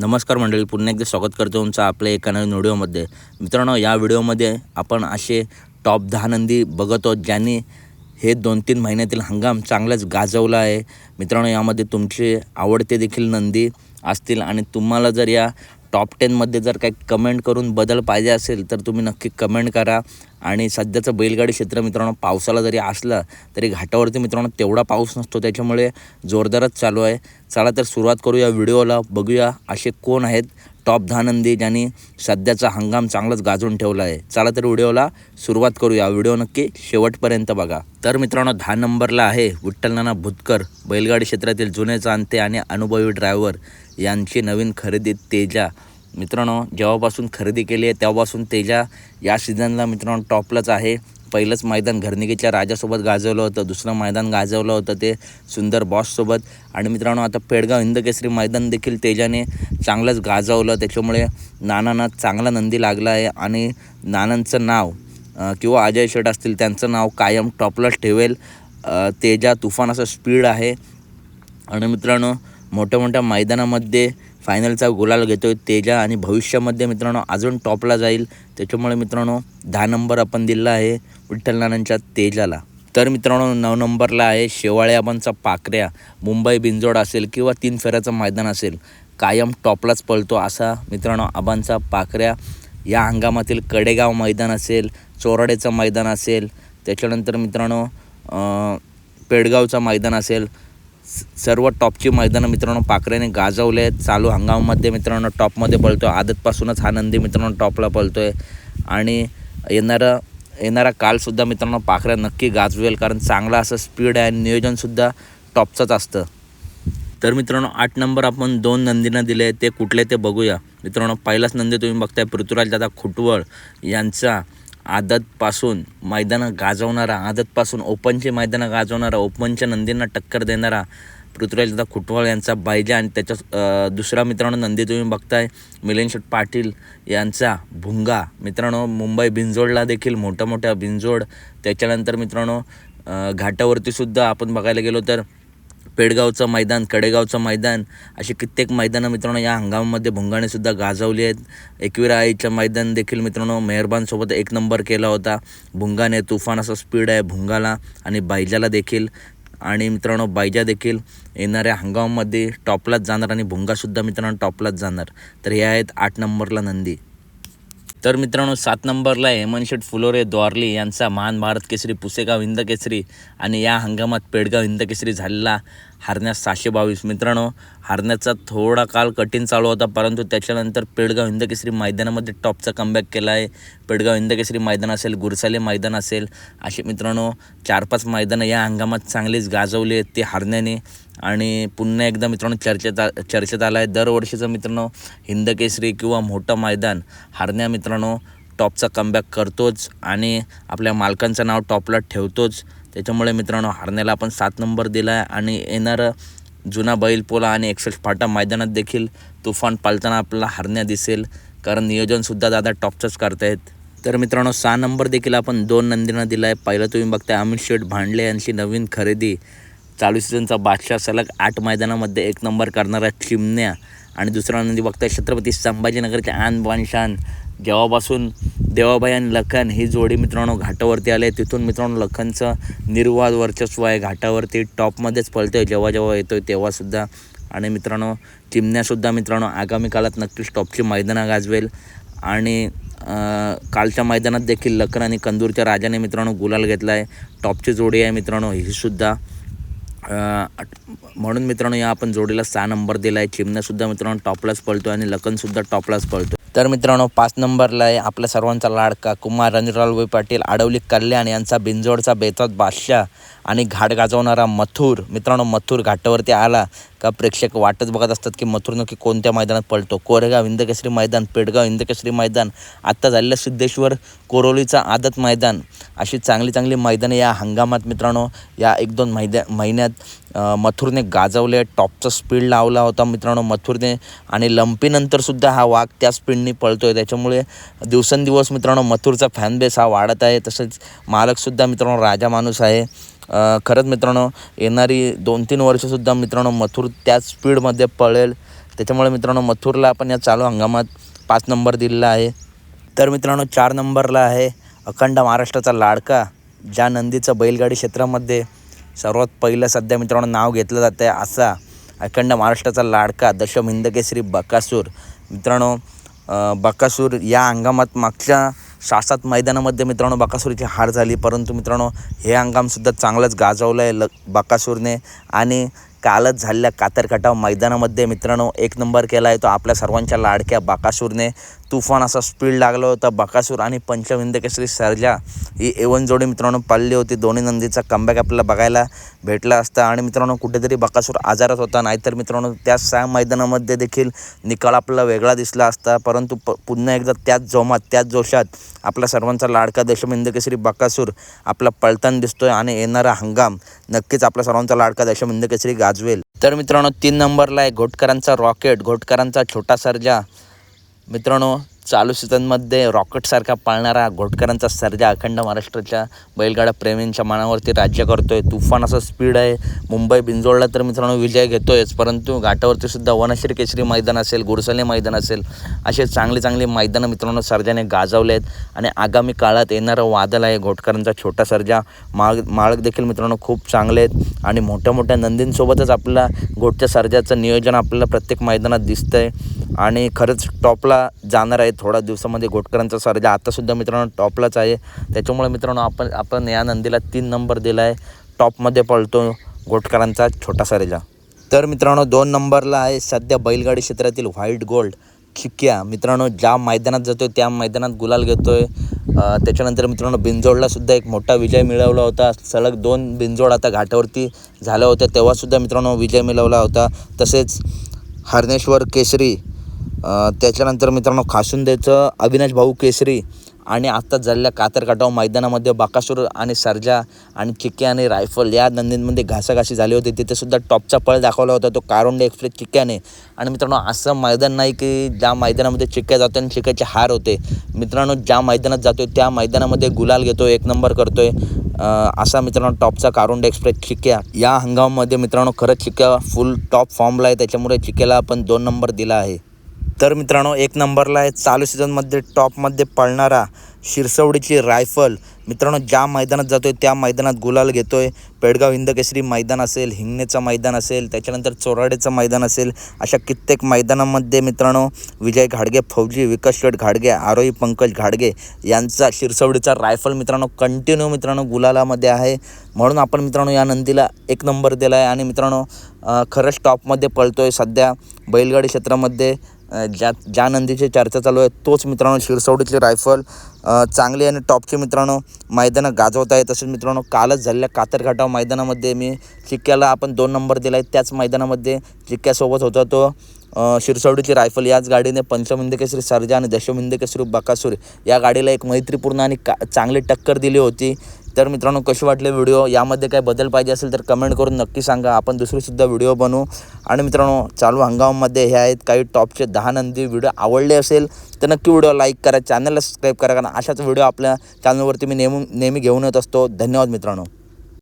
नमस्कार मंडळी पुन्हा एकदा स्वागत करतो तुमचं आपल्या एका नवीन व्हिडिओमध्ये. मित्रांनो या व्हिडिओमध्ये आपण असे टॉप दहा नंदी बघत आहोत ज्यांनी हे दोन तीन महिन्यातील हंगाम चांगलाच गाजवला आहे. मित्रांनो यामध्ये तुमचे आवडते देखील नंदी असतील आणि तुम्हाला जर या टॉप टेनमध्ये जर काही कमेंट करून बदल पाहिजे असेल तर तुम्ही नक्की कमेंट करा. आणि सध्याचं बैलगाडी क्षेत्र मित्रांनो पावसाला जरी असलं तरी घाटावरती मित्रांनो तेवढा पाऊस नसतो. त्याच्यामुळे जोरदारच चालू आहे. चला तर सुरुवात करूया व्हिडिओला बघूया असे कोण आहेत. टॉप धानंदी नंदी ज्यांनी सध्याचा हंगाम चांगलाच गाजून ठेवला आहे. चला तर व्हिडिओला सुरुवात करूया. व्हिडिओ नक्की शेवटपर्यंत बघा. तर मित्रांनो दहा नंबरला आहे विठ्ठलनाना भुतकर बैलगाडी क्षेत्रातील जुने जाणते आणि अनुभवी ड्रायव्हर यांची नवीन खरेदी तेजा. मित्रांनो जेव्हापासून खरेदी केली आहे तेव्हापासून तेजा या सीझनला मित्रांनो टॉपलाच आहे. पहिलंच मैदान घरनिकेच्या राजासोबत गाजवलं होतं दुसरं मैदान गाजवलं होतं ते सुंदर बॉससोबत. आणि मित्रांनो आता पेडगाव हिंदकेसरी मैदान देखील तेजाने चांगलंच गाजवलं. त्याच्यामुळे नानांना चांगला नंदी लागला आहे. आणि नानांचं नाव किंवा अजय शेट असतील त्यांचं नाव कायम टॉपलाच ठेवेल. तेजा तुफान असं स्पीड आहे. आणि मित्रांनो मोठ्या मोठ्या मैदानामध्ये फायनलचा गुलाल घेतो आहे तेजा आणि भविष्यामध्ये मित्रांनो अजून टॉपला जाईल. त्याच्यामुळे मित्रांनो दहा नंबर आपण दिला आहे विठ्ठलनानांच्या तेजाला. तर मित्रांनो नऊ नंबरला आहे शेवाळे आबांचा पाकऱ्या. मुंबई बिंजोड असेल किंवा तीन फेऱ्याचं मैदान असेल कायम टॉपलाच पळतो असा मित्रांनो आबांचा पाकऱ्या. या हंगामातील कडेगाव मैदान असेल चोराडेचं मैदान असेल त्याच्यानंतर मित्रांनो पेडगावचं मैदान असेल सर्व टॉपची मैदानं मित्रांनो पाखरेने गाजवले आहेत. चालू हंगामामध्ये मित्रांनो टॉपमध्ये पळतो आहे आदतपासूनच हा नंदी मित्रांनो टॉपला पळतो आहे आणि येणारा येणारा कालसुद्धा मित्रांनो पाखऱ्या नक्की गाजवेल कारण चांगला असं स्पीड आहे आणि नियोजनसुद्धा टॉपचंच असतं. तर मित्रांनो आठ नंबर आपण दोन नंदींना दिले ते कुठले ते बघूया. मित्रांनो पहिलाच नंदी तुम्ही बघताय पृथ्वीराज दादा खुटवळ यांचा आदतपासून मैदानं गाजवणारा आदतपासून ओपनचे मैदानं गाजवणारा ओपनच्या नंदींना टक्कर देणारा पृथ्वीराज दादा यांचा बायजा आणि त्याच्या दुसरा मित्रांनो नंदी तुम्ही बघताय मिलिंद शेठ पाटील यांचा भुंगा. मित्रांनो मुंबई बिंजोडला देखील मोठ्या मोठ्या बिंजोड त्याच्यानंतर मित्रांनो घाटावरतीसुद्धा आपण बघायला गेलो तर पेडगावचं मैदान कडेगावचं मैदान अशी कित्येक मैदानं मित्रांनो या हंगामामध्ये भुंगाणेसुद्धा गाजवली आहेत. एकविरा आईचं मैदान देखील मित्रांनो मेहरबानसोबत एक नंबर केला होता. भुंगाने तुफान असा स्पीड आहे भुंगाला आणि बायजाला देखील. आणि मित्रांनो बायजा देखील येणाऱ्या हंगामामध्ये टॉपलाच जाणार आणि भुंगासुद्धा मित्रांनो टॉपलाच जाणार. तर हे आहेत आठ नंबरला नंदी. तर मित्रांनो सात नंबरला हेमनशेठ फुलोरे द्वारली. यांचा महान भारत केसरी पुसेगाव हिंद केसरी आणि या हंगामात पेडगाव हिंद केसरी झालेला हारण्यास सहाशे बावीस. मित्रांनो हारण्याचा थोडा काळ कठीण चालू होता परंतु त्याच्यानंतर पेडगाव हिंद केसरी मैदानामध्ये टॉपचा कमबॅक केला आहे. पेडगाव हिंद केसरी मैदान असेल गुरसाले मैदान असेल असे मित्रांनो चार पाच मैदानं या हंगामात चांगलीच गाजवली आहेत ते हारण्याने. आणि पुन्हा एकदा मित्रांनो चर्चेत आ- चर्चेत आला आहे दरवर्षीचं मित्रांनो हिंदकेसरी किंवा मोठं मैदान हारण्या मित्रांनो टॉपचा कमबॅक करतोच आणि आपल्या मालकांचं नाव टॉपला ठेवतोच. त्याच्यामुळे मित्रांनो हारण्याला आपण सात नंबर दिला आहे आणि येणारं जुना बैलपोला आणि एक्सेस फाटा मैदानात देखील तुफान पालताना आपल्याला हरण्या दिसेल कारण नियोजनसुद्धा दादा टॉपचंच करतायत. तर मित्रांनो सहा नंबर देखील आपण दोन नंदींना दिला आहे पहिलं तुम्ही बघताय अमित शेठ भांडले यांची नवीन खरेदी. चालू सीझनचा बादशाह सलग आठ मैदानामध्ये एक नंबर करणारा चिमण्या. आणि दुसरा नंदी बघताय छत्रपती संभाजीनगरच्या आन बानशान. जेव्हापासून देवाबाई आणि लखन ही जोडी मित्रांनो घाटावरती आले तिथून मित्रांनो लखनचं निर्वाद वर्चस्व आहे. घाटावरती टॉपमध्येच पळतोय जेव्हा जेव्हा येतोय तेव्हासुद्धा आणि मित्रांनो चिमण्यासुद्धा मित्रांनो आगामी काळात नक्कीच टॉपची मैदानं गाजवेल. आणि कालच्या मैदानात देखील लखन आणि कंदूरच्या राजाने मित्रांनो गुलाल घेतला आहे टॉपची जोडी आहे मित्रांनो ही सुद्धा. म्हणून मित्रांनो या आपण जोडीला सहा नंबर दिला आहे चिमण्यासुद्धा मित्रांनो टॉपलाच पळतो आणि लखनसुद्धा टॉपलाच पळतो तर मित्रांनो पाच नंबरला आहे आपल्या सर्वांचा लाडका कुमार रणजितराव पाटील आडवली कल्याण यांचा बिंजोडचा बेतात बादशाह आणि घाट गाजवणारा मथुर. मित्रांनो मथुर घाटावरती आला का प्रेक्षक वाटच बघत असतात की मथुर नक्की कोणत्या मैदानात पळतो. कोरेगाव हिंदकेसरी मैदान पेडगाव हिंदकेसरी मैदान आत्ता झालेलं सिद्धेश्वर कोरोलीचा आदत मैदान. अशी चांगली चांगली मैदानं या हंगामात मित्रांनो या एक दोन मैद्या महिन्यात मथुरने गाजवले टॉपचा स्पीड लावला होता मित्रांनो मथुरने आणि लंपीनंतरसुद्धा हा वाघ त्या स्पीडने पळतो आहे त्याच्यामुळे दिवसेंदिवस मित्रांनो मथुरचा फॅनबेस हा वाढत आहे. तसंच मालकसुद्धा मित्रांनो राजा माणूस आहे. खरंच मित्रांनो येणारी दोन तीन वर्षसुद्धा मित्रांनो मथुर त्याच स्पीडमध्ये पळेल. त्याच्यामुळे मित्रांनो मथुरला आपण या चालू हंगामात पाच नंबर दिलेला आहे. तर मित्रांनो चार नंबरला आहे. अखंड महाराष्ट्राचा लाडका ज्या नंदीचं बैलगाडी क्षेत्रामध्ये सर्वात पहिलं सध्या मित्रांनो नाव घेतलं जातं आहे असा अखंड महाराष्ट्राचा लाडका दशम हिंदकेसरी बकासूर. मित्रांनो बकासूर या हंगामात मागच्या सहा सात मैदानामध्ये मित्रांनो बकासूरची हार झाली परंतु मित्रांनो हे हंगामसुद्धा चांगलंच गाजवलं आहे ल बकासूरने. आणि कालच झालेल्या कातरकटाव मैदानामध्ये मित्रांनो एक नंबर केला आहे तो आपल्या सर्वांच्या लाडक्या बाकासूरने. तुफान असा स्पीड लागला होता. बाकासूर आणि पंचविंद केसरी सर्जा ही एवन जोडी मित्रांनो पाळली होती. दोन्ही नंदीचा कमबॅक आपल्याला बघायला भेटला असता. आणि मित्रांनो कुठेतरी बाकासूर आजारात होता. नाहीतर मित्रांनो त्या सहा मैदानामध्ये देखील निकाल आपल्याला वेगळा दिसला असता. परंतु प पुन्हा एकदा त्याच जोमात त्याच जोशात आपला सर्वांचा लाडका दशमिंद केसरी बकासूर आपला पळताना दिसतोय आणि येणारा हंगाम नक्कीच आपला सर्वांचा लाडका दशमिंद केसरी गाजवेल. तर मित्रांनो तीन नंबरला आहे घोटकरांचा रॉकेट घोटकरांचा छोटा सर्जा. मित्रांनो चालू सीझनमध्ये रॉकेटसारखा पाळणारा घोटकरांचा सर्जा अखंड महाराष्ट्राच्या बैलगाडा प्रेमींच्या मनावरती राज्य करतो आहे तुफान असं स्पीड आहे. मुंबई बिंजोडला तर मित्रांनो विजय घेतोयच. परंतु घाटावरती सुद्धा वनश्री केसरी मैदान असेल गुरसले मैदान असेल असे चांगली चांगली मैदानं मित्रांनो सर्जाने गाजवले आहेत. आणि आगामी काळात येणारं वादळ आहे घोटकरांचा छोटा सर्जा. माळ माळक देखील मित्रांनो खूप चांगले आहेत. आणि मोठ्या मोठ्या नंदींसोबतच आपला घोटच्या सर्जाचं नियोजन आपल्याला प्रत्येक मैदानात दिसतं आहे आणि खरंच टॉपला जाणार आहे थोड्या दिवसामध्ये घोटकरांचा सर्जा आतासुद्धा मित्रांनो टॉपलाच आहे. त्याच्यामुळे मित्रांनो आपण आपण या नंदीला तीन नंबर दिला आहे. टॉपमध्ये पळतो घोटकरांचा छोटा सरेजा. तर मित्रांनो दोन नंबरला आहे सध्या बैलगाडी क्षेत्रातील व्हाईट गोल्ड खिक्या. मित्रांनो ज्या मैदानात जातोय त्या मैदानात गुलाल घेतोय. आहे त्याच्यानंतर मित्रांनो बिंजोडलासुद्धा एक मोठा विजय मिळवला होता. सलग दोन बिंजोड आता घाटावरती झाल्या होत्या. तेव्हासुद्धा मित्रांनो विजय मिळवला होता. तसेच हरणेश्वर केसरी त्याच्यानंतर मित्रांनो खासुंदेचं अविनाश भाऊ केसरी आणि आत्ता झालेल्या कातरकाटाव मैदानामध्ये बाकासूर आणि सर्जा आणि चिक्के आणि रायफल या नंदींमध्ये घासाघासी झाली होती. तिथेसुद्धा टॉपचा पळ दाखवला होता तो कारुंडे एक्सप्रेस चिक्क्याने आणि मित्रांनो असं मैदान नाही की ज्या मैदानामध्ये चिक्क्या जातो आणि चिक्क्याचे हार होते. मित्रांनो ज्या मैदानात जातो त्या मैदानामध्ये गुलाल घेतो एक नंबर करतोय. आहे असा मित्रांनो टॉपचा कारुंड एक्सप्रेस चिक्क्या या हंगामामध्ये मित्रांनो खरंच चिक्क्या फुल टॉप फॉर्मला आहे. त्याच्यामुळे चिक्क्याला आपण दोन नंबर दिला आहे. तर मित्रांनो एक नंबरला आहे चालू सीझनमध्ये टॉपमध्ये पळणारा शिरसवडीची रायफल. मित्रांनो ज्या मैदानात जातो आहे त्या मैदानात गुलाल घेतो आहे पेडगाव हिंदकेसरी मैदान असेल हिंगणेचं मैदान असेल त्याच्यानंतर चोराडेचं मैदान असेल अशा कित्येक मैदानामध्ये मित्रांनो विजय घाडगे फौजी विकास शेठ घाडगे आरोही पंकज घाडगे यांचा शिरसवडीचा रायफल मित्रांनो कंटिन्यू मित्रांनो गुलालामध्ये आहे. म्हणून आपण मित्रांनो या नंदीला एक नंबर दिला आहे आणि मित्रांनो खरंच टॉपमध्ये पळतो आहे सध्या बैलगाडी क्षेत्रामध्ये. ज्या ज्या नंदीची चर्चा चालू आहे तोच मित्रांनो शिरसवडीतली रायफल. चांगली आणि टॉपची मित्रांनो मैदानं गाजवत आहे तसेच मित्रांनो कालच झालेल्या कातरघाटाव मैदानामध्ये मी चिक्क्याला आपण दोन नंबर दिला आहे त्याच मैदानामध्ये चिक्क्यासोबत होता तो शिरसवडीची रायफल. याच गाडीने पंचमिंद केसरी सर्जा आणि दशमिंद केसरी बकासूर या गाडीला एक मैत्रीपूर्ण आणि का चांगली टक्कर दिली होती. तर मित्रांनो कसे वाटले व्हिडिओ? यामध्ये काय बदल पाहिजे असेल तर कमेंट करून नक्की सांगा. आपण दुसरीसुद्धा व्हिडिओ बनवू. आणि मित्रांनो चालू हंगामामध्ये हे आहेत काही टॉपचे दहा नंदी व्हिडिओ आवडले असेल तर नक्की व्हिडिओ लाईक करा चॅनलला सबस्क्राईब करा कारण अशाच व्हिडिओ आपल्या चॅनलवरती मी नेहमी नेहमी घेऊन येत असतो. धन्यवाद मित्रांनो.